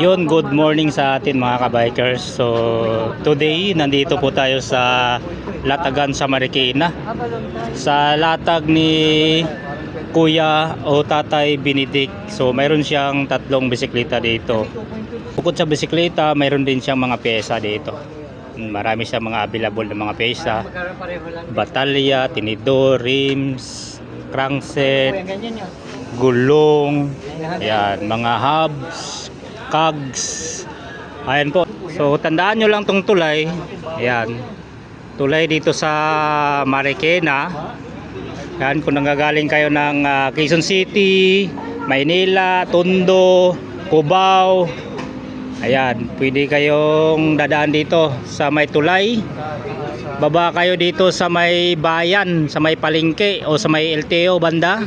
Yun, good morning sa atin mga kabikers. So, today, nandito po tayo sa Latagan sa Marikina. Sa latag ni Kuya o Tatay Benedict. So, mayroon siyang tatlong bisikleta dito. Bukod sa bisikleta, mayroon din siyang mga pyesa dito. Marami siyang mga available na mga pyesa. Batalya, tinidor, rims, crankset, gulong, ayan, mga hubs, cogs, ayan po. So, tandaan nyo lang tong tulay, ayan, tulay dito sa Marikina, ayan, kung nanggagaling kayo ng ah, Quezon City, Maynila, Tondo, Cubao, ayan, pwede kayong dadaan dito sa may tulay, baba kayo dito sa may bayan, sa may palengke o sa may LTO banda.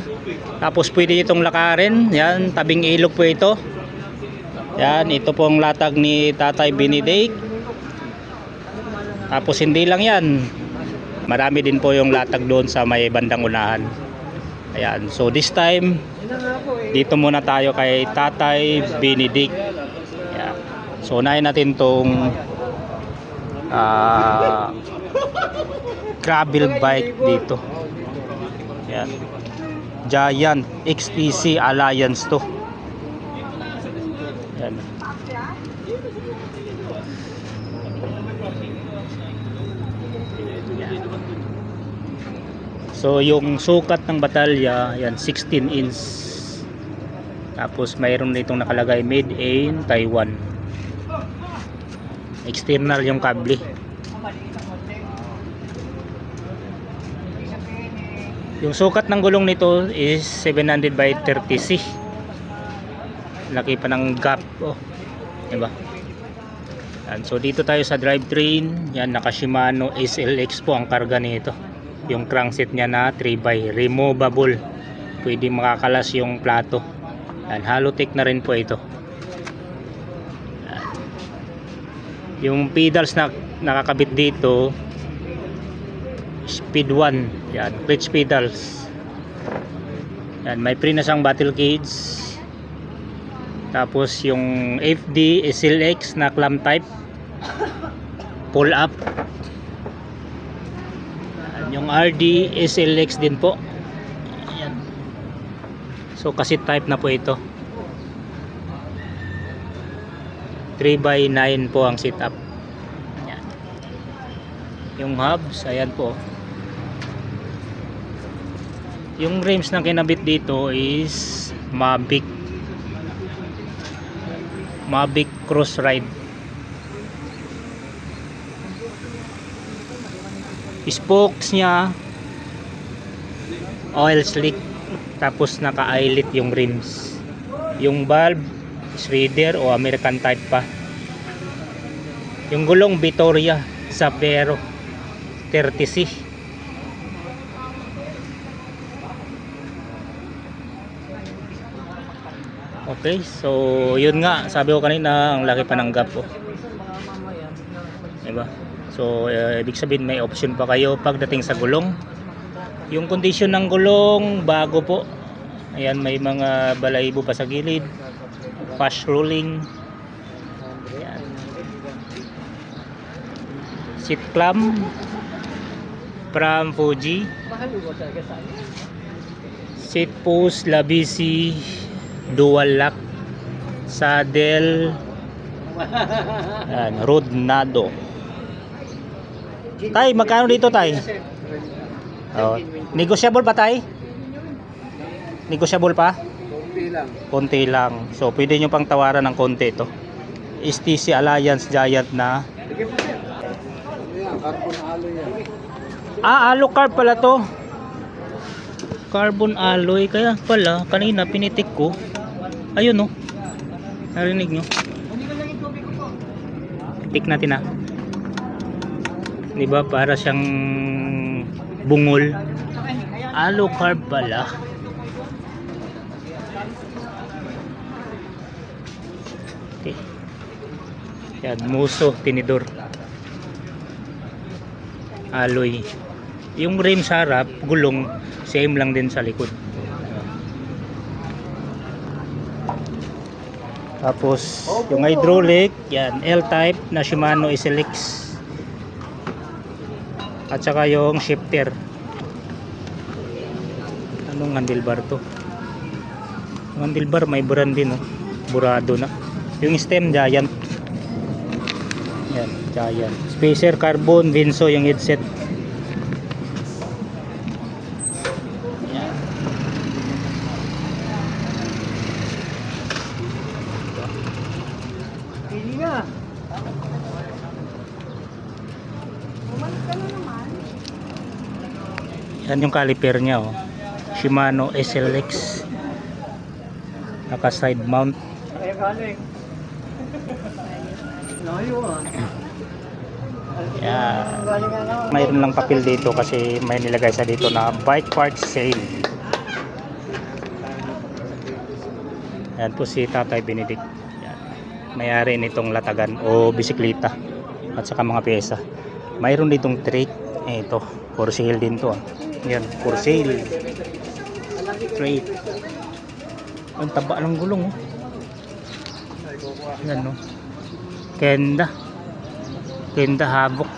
Tapos pwede itong lakarin. Yan, tabing ilog po ito. Yan, ito pong latag ni Tatay Benedict. Tapos hindi lang yan. Marami din po yung latag doon sa may bandang unahan. Ayan, so this time dito muna tayo kay Tatay Benedict. Ayan. So unahin natin tong ah gravel bike dito. Yan. Giant XTC Alliance to. Yan. So yung sukat ng batalya, yan 16 inch. Tapos mayroon ditong nakalagay made in Taiwan. External yung kable. Yung sukat ng gulong nito is 700 by 30C. Laki pa ng gap. Oh. Diba? Yan. So dito tayo sa drivetrain. Yan, naka Shimano SLX po ang karga nito. Yung crankset niya na 3x removable. Pwede makakalas yung plato. Yan, Halotech na rin po ito. Yung pedals na nakakabit dito speed 1 yan clutch pedals. Yan may pre na siyang battle cage. Tapos yung FD SLX na clamp type. Pull up. Yan, yung RD SLX din po. Yan. So kasi type na po ito. 3x9 po ang setup. Yan. Yung hubs ayan po yung rims na kinabit dito is Mavic. Mavic Cross Ride. Spokes niya oil slick tapos naka eyelet yung rims. Yung valve Schrader o American type pa. Yung gulong Vittoria Zapero 30C Okay, so yun nga, sabi ko kanina, ang laki pa ng gap oh. Diba? So, eh, ibig sabihin may option pa kayo pagdating sa gulong. Yung condition ng gulong, bago po. Ayan, may mga balahibo pa sa gilid. Fast rolling. Ayan. Seat clamp from Fuji. Seat post Labisi dual lock saddle Ayan, Rodnado Tay, magkano dito tay? Oh, negotiable pa tay? Negotiable pa? Konti lang. Konti lang. So, pwede nyo pang tawaran ng konti ito. STC Alliance Giant na. Yan, carbon alloy yan. Ah, alo carb pala to. Carbon alloy. Kaya pala, kanina pinitik ko. Ayun no. Narinig nyo? Tik natin ah. Di ba para siyang bungol. Alo carb pala. Okay. Yan, muso, tinidor. Alloy. Yung rim sa harap, gulong, same lang din sa likod. Tapos yung hydraulic, yan, L-type na Shimano SLX. At saka yung shifter. Anong handlebar to? Yung handlebar may brand din, oh. Burado na. Yung stem, Giant. Yan, Giant. Spacer, carbon, Vinso yung headset. Yan. Pili nga. Yan yung caliper niya oh. Shimano SLX. Naka side mount. Ah. Nga. Mayroon lang papel dito kasi may nilagay sa dito na bike parts sale. Yan po si Tatay Benedict. Yan. Mayari nitong latagan o bisikleta at saka mga pyesa. Mayroon ditong trick. Eh, ito, for sale din to. ah. Yan, for sale. Trade. Ang taba ng gulong. Oh. Yan, no. Kenda. Kenda habok.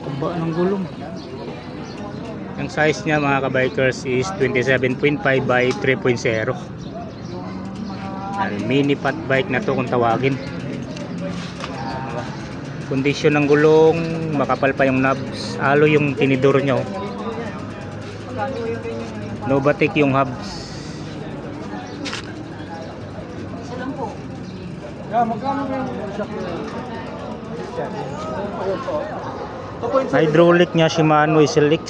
Taba ng gulong. Ang size niya mga kabikers is 27.5 by 3.0. Yan, Mini fat bike na to kung tawagin. Kondisyon ng gulong, makapal pa yung knobs. Alo yung tinidor niya. oh. Novatic yung hubs. Hydraulic niya Shimano SLX.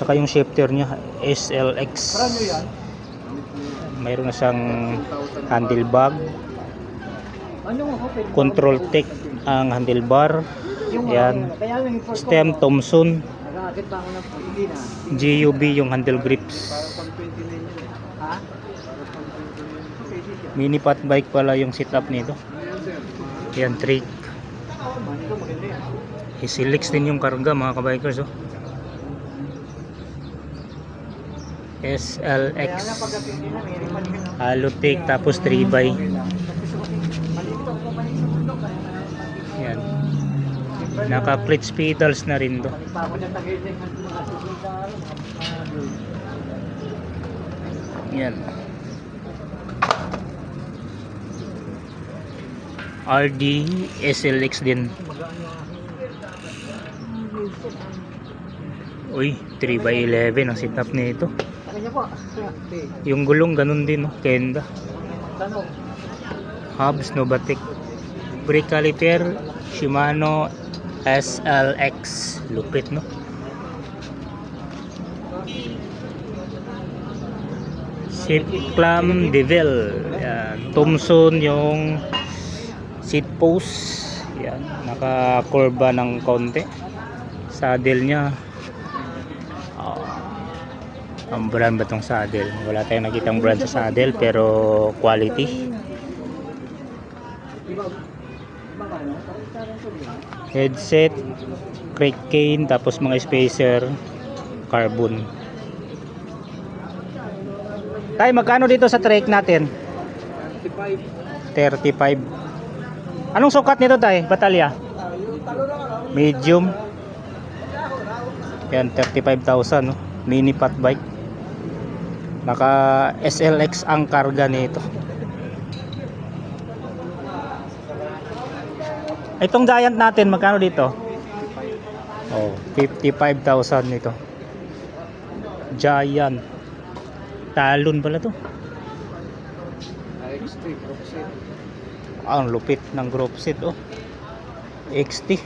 Tsaka yung shifter niya SLX. Mayroon na siyang mo open? Control tech ang handlebar, Yan. Ko. stem Thomson. GUB yung handle grips. pang 29 yun eh. Mini fat bike pala yung setup nito. Yan trick. SLX din yung karga mga kabikers oh. SLX Alutech tapos 3 by Maliit ako pa sa bundok. yan naka clutch pedals na rin to. Yan. RD SLX din. Uy 3 by 11 ang setup nito. Yung gulong ganun din no kenda. Tanong. hubs Novatic brake caliper Shimano SLX lupit no? Seat clamp Devil. Yan. Thomson yung seat post yan. Naka kurba ng konti saddle nya ah, ang brand ba tong saddle wala tayong nakitang brand sa saddle pero quality Iba, iba ka no? Parang to din. Headset crank cane tapos mga spacer carbon. Tayo magkano dito sa trek natin? 35. 35 anong sukat nito tay batalya? Medium. Yan 35,000 no? mini fat bike. Naka SLX ang karga nito itong giant natin magkano dito oh 55,000 nito giant talon pala to XT, Proxy. Ah, ang lupit ng group set oh. XT.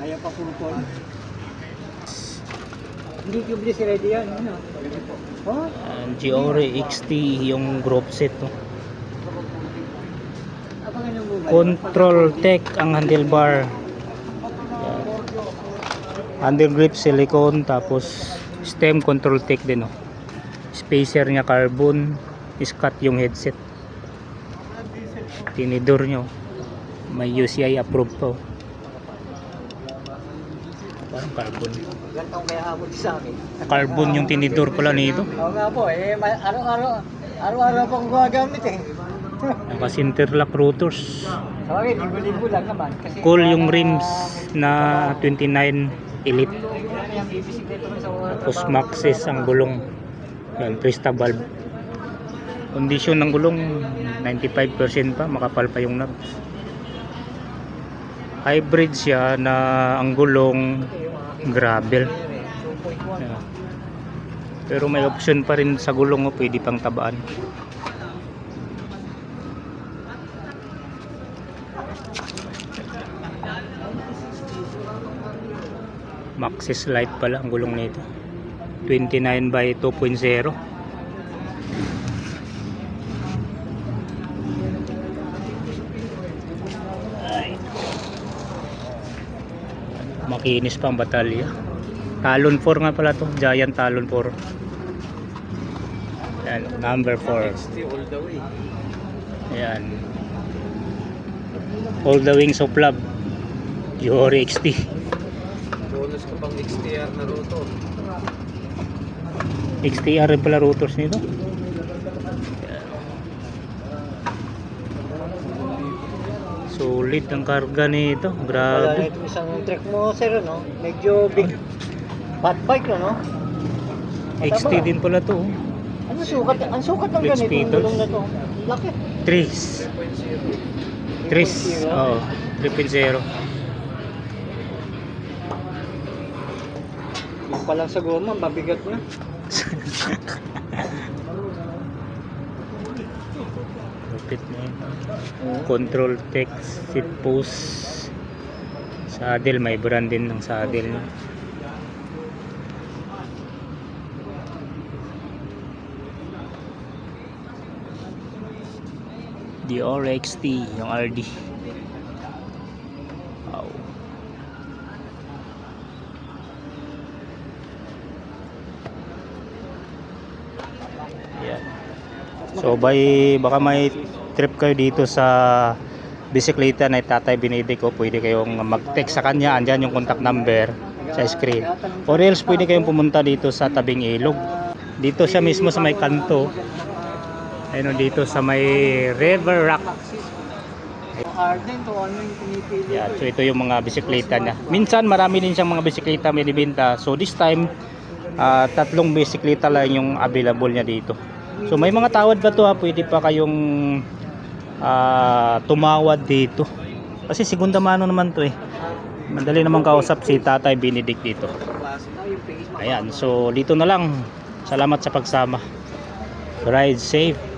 Ayaw pa puro. Hindi si ready yan. Ano? Oh? Ang Giore XT yung group set oh. Yung mobile. Control tech ang handlebar. Yan. Handle grip silicone tapos stem control tech din oh. Spacer niya carbon, iskat yung headset. Tinidor nyo. May UCI approved po. Parang carbon. Ilan taong kaya abot sa akin? Carbon yung tinidor pala nito. Oo nga po, eh, ma- araw-araw, araw-araw po akong gumagamit eh. Naka-interlock rotors. Sa akin, linggo-linggo lang naman. Kasi Cool yung rims na 29 Elite. Yung bibisikleta ko sa Tapos Maxis ang gulong. Yan, Krista valve. Kondisyon ng gulong 95% pa, makapal pa yung knobs. Hybrid siya na ang gulong gravel. 2.1. Yan. Pero may option pa rin sa gulong mo, pwede pang tabaan. Maxis Light pala ang gulong nito. 29 by 2.0. Makinis pa ang batalya. Talon 4 nga pala to, Giant Talon 4. Yan, number 4. all the way. Ayan. All the wings of love. Yori XT. Bonus ka pang XTR na rotor. XTR rin pala rotors nito. Solid ang karga nito. Wala Grabe. ito isang trek mo, sir, no? Medyo big. Fat bike, no? XT din pala to. oh. Ano sukat? Ang sukat ng Big ganito, yung speeders. gulong na to. Laki. Tris. Tris. Oo. 3.0. Yung pa lang sa goma, mabigat na. Lupit na yun. Control text, seat post. Saddle, may brand din ng saddle niya. The RXT, yung RD. Wow. Yan. So by baka may trip kayo dito sa bisikleta na tatay binidi ko, pwede kayong mag-text sa kanya, andyan yung contact number sa screen. Or else pwede kayong pumunta dito sa tabing ilog. Dito siya mismo sa may kanto. Ayun dito sa may River Rock. Arden, ko so ito yung mga bisikleta niya. Minsan marami din siyang mga bisikleta may binibenta. So this time ah, tatlong bisikleta lang yung available niya dito. So may mga tawad pa to ha, pwede pa kayong ah, tumawad dito. Kasi segunda mano naman to eh. Madali naman kausap si Tatay Benedict dito. Ayan, so dito na lang. Salamat sa pagsama. Ride safe.